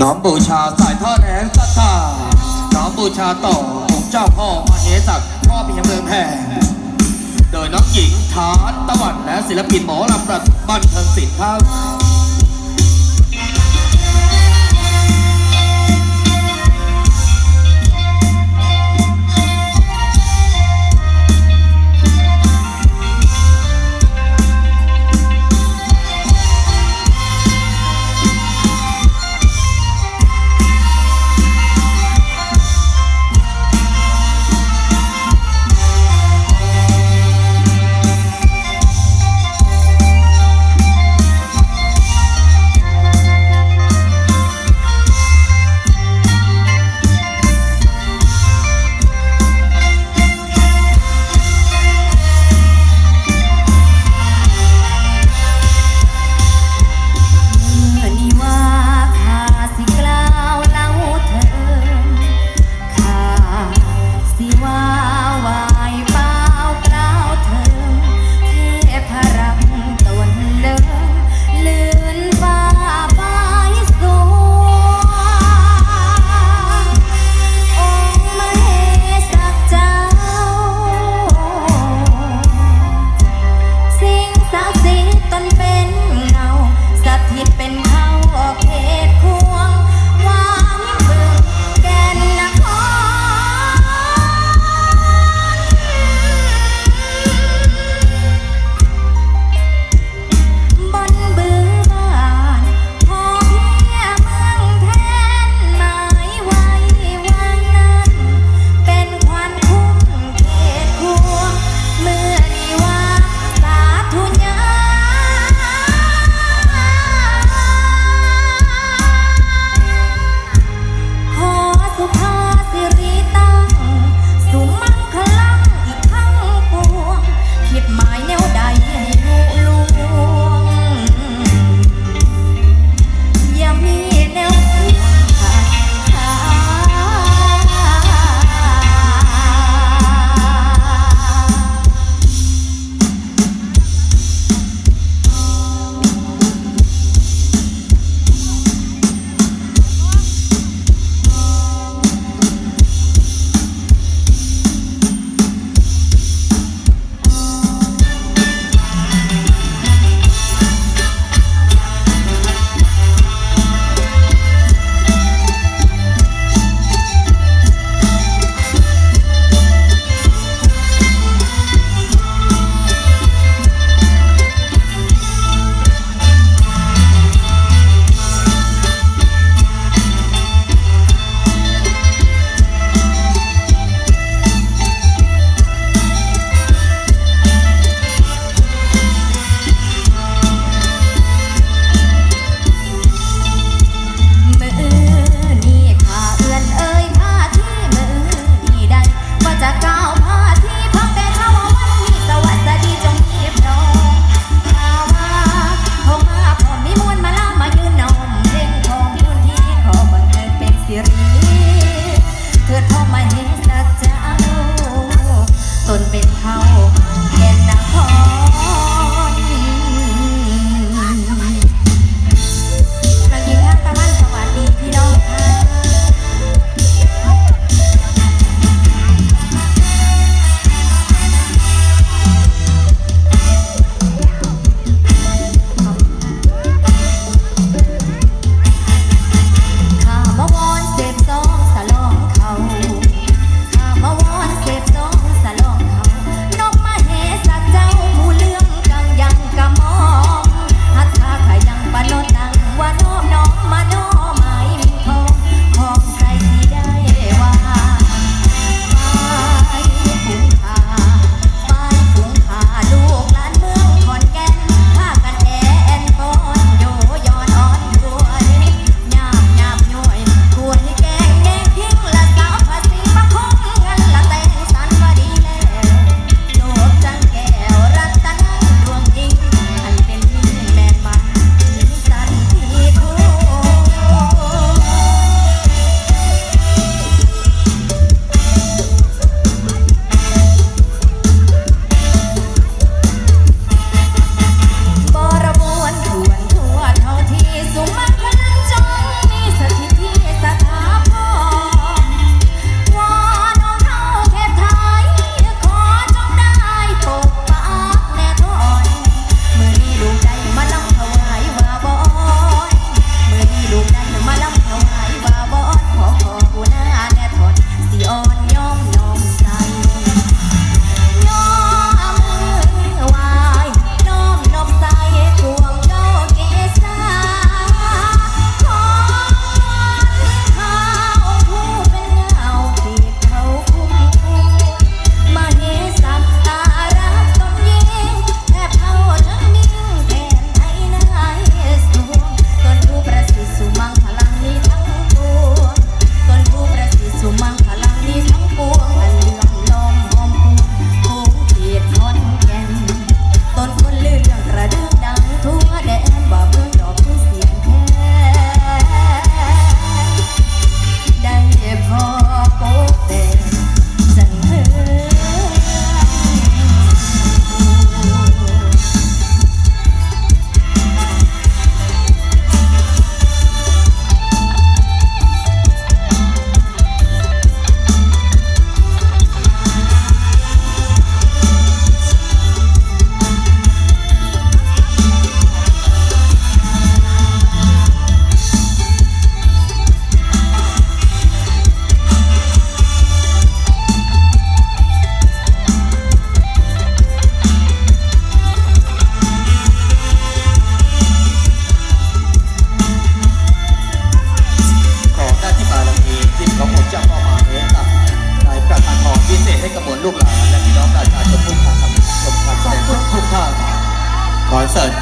น้อมบูชาสายทอดแห่งศรัทธาน้อมบูชาต่อองค์เจ้าพ่อมเหสักพ่อเพียงเมืองแห่โดยน้องหญิงทานตะวันและศิลปินหมอลำประบันเทิงศิลป์ครับ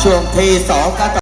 ช่วงที่สองการ